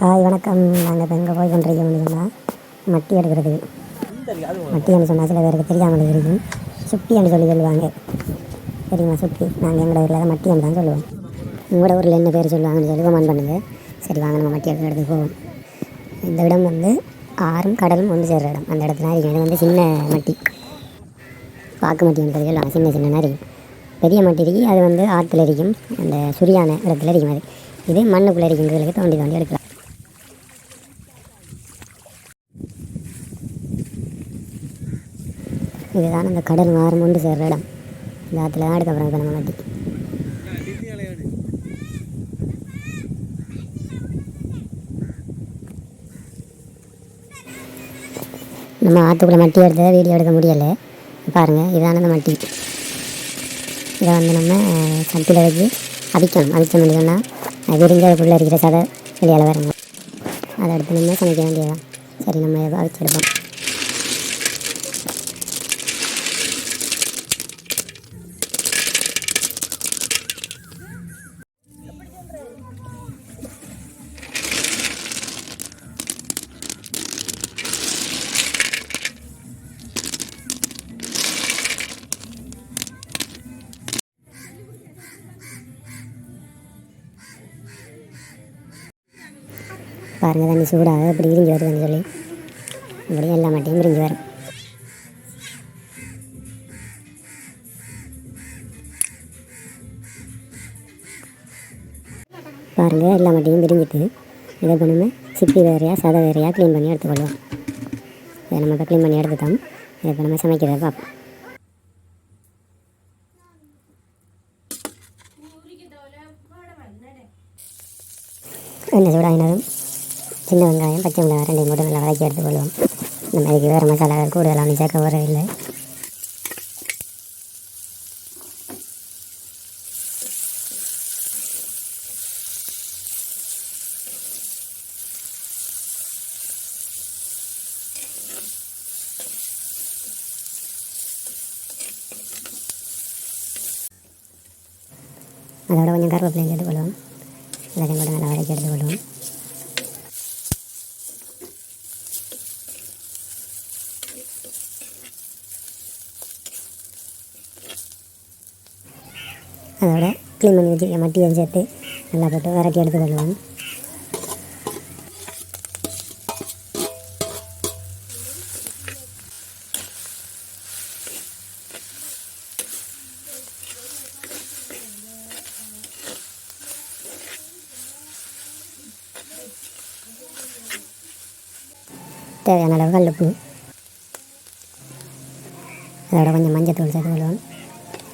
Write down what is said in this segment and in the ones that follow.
Hi வணக்கம். நாங்கள் இப்போ எங்கே போய் கொண்டிருக்கோம் அப்படின்னா மட்டி எடுக்கிறது. மட்டின்னு சொன்னால் சில பேருக்கு தெரியாமல் இருக்கும் சுப்பின்னு சொல்லி சொல்லுவாங்க. தெரியுமா சுட்டி? நாங்கள் எங்களோட ஊரில் தான் மட்டின்னு தான் சொல்லுவோம். உங்களோட ஊரில் என்ன பேர் சொல்லுவாங்கன்னு சொல்லி கமெண்ட் பண்ணுங்கள் சரி வாங்க நம்ம மட்டி எடுக்கிற இடத்துக்கு போவோம். இந்த இடம் வந்து ஆறும் கடலும் ஒன்று சேர்ற இடம். அந்த இடத்துல இருக்கும். இது வந்து சின்ன மட்டி. பாக்கு மட்டின்றது சொல்லுவாங்க. சின்ன சின்ன நரி பெரிய மட்டி இருக்கு. அது வந்து ஆற்றுல இருக்கும். அந்த சுரியான இடத்துல இருக்கும் அது. இது மண்ணுக்குள்ளே இருக்கின்றதுக்கு தோண்டி தோண்டி எடுக்கலாம். இதுதான் அந்த கடல் மாறும் கொண்டு சேர்ற இடம். இந்த ஆற்றுல தான் எடுக்க போகிறோம் இப்போ நம்ம மட்டி நம்ம ஆற்றுக்குள்ளே மட்டி எடுத்ததை வீடியோ எடுக்க முடியலை. பாருங்கள் இதான அந்த மட்டி. இதை வந்து நம்ம சட்டியில் வச்சு அவிக்கணும். அவிச்சோம்னு முடியும்னா விரிஞ்சதுக்குள்ளே இருக்கிற சதை வெளியால் வரணும். அதை எடுத்து நம்ம சமைக்க வேண்டியதான் சரி நம்ம அவிச்சு எடுப்போம். பாருங்கள் தண்ணி சூடாக இப்படி விரிஞ்சு வருதுன்னு சொல்லி. இப்படி எல்லா மாட்டையும் விரிஞ்சு வரும். பாருங்கள் எல்லா மாட்டையும் விரிஞ்சிட்டு இதை இப்போ நம்ம சிப்பி வேறையாக சதை வேறையாக க்ளீன் பண்ணி எடுத்துக்கொள்வோம். இதை நம்ம இப்போ க்ளீன் பண்ணி எடுத்துட்டோம். இதை இப்போ நம்ம சமைக்கிறத பார்ப்போம். என்ன சூடாகினதும் சின்ன வெங்காயம் பச்சை மிளகாய் ரெண்டையும் போட்டு நல்லா வதக்கி எடுத்துக்கொள்வோம் நம்ம இதுக்கு வேறு மசாலாக்கள் கூடுதலாக ஒன்றும் சேர்க்க போகிறதில்லை அதோட கொஞ்சம் கருவேப்பிலையும் சேர்த்துக்கொள்வோம் எல்லாத்தையும் போட்டு நல்லா வதக்கி எடுத்துக்கொள்வோம் அதோட க்ளீன் பண்ணி வச்சுக்க மட்டியும் சேர்த்து நல்லா போட்டு விரட்டி கொள்ளுவோம் தேவையான அளவு கல்லுப்பு. அதோட கொஞ்சம் மஞ்சத்தூள் சேர்த்து கொள்வோம்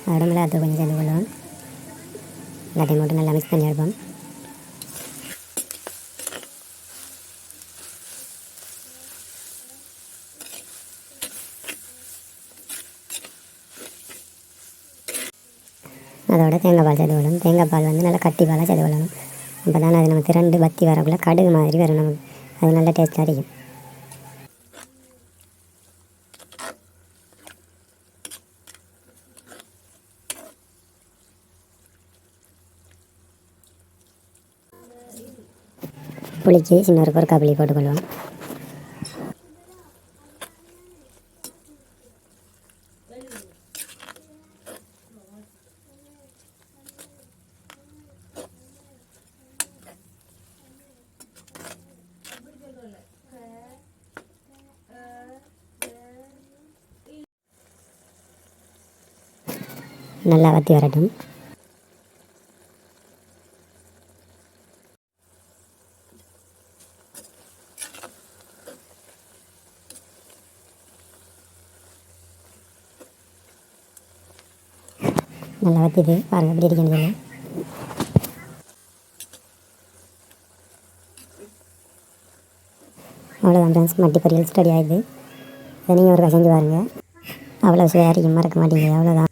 அதோட மிளகாத்தூள் கொஞ்சம் சேர்த்து கொள்வோம் எல்லாத்தையும் போட்டு நல்லா மிக்ஸ் பண்ணி எடுப்போம் அதோட தேங்காய் பால் சேர்த்து தேங்காய் பால் வந்து நல்லா கட்டி பாலாக சேர்த்து கொள்ளணும் அப்போ தான் அது நம்ம திரண்டு பத்தி வரக்குள்ள கடுகு மாதிரி வரும் நமக்கு. அது நல்லா டேஸ்ட்டாக இருக்கும். புளிக்கு சின்ன ஒரு பொருக்கா புளி போட்டுக்கொள்வோம். நல்லா வற்றி வரட்டும். நல்லா வத்திது பாருங்கள் எப்படி இருக்குன்னு சொல்லி அவ்வளோதான் ஃப்ரெண்ட்ஸ் மட்டி பொரியல் ஸ்டடி ஆகிடுது இதை நீங்கள் ஒரு செஞ்சு பாருங்கள் அவ்வளோ சுவையாக இருக்கும் மறக்க மாட்டீங்க அவ்வளோதான்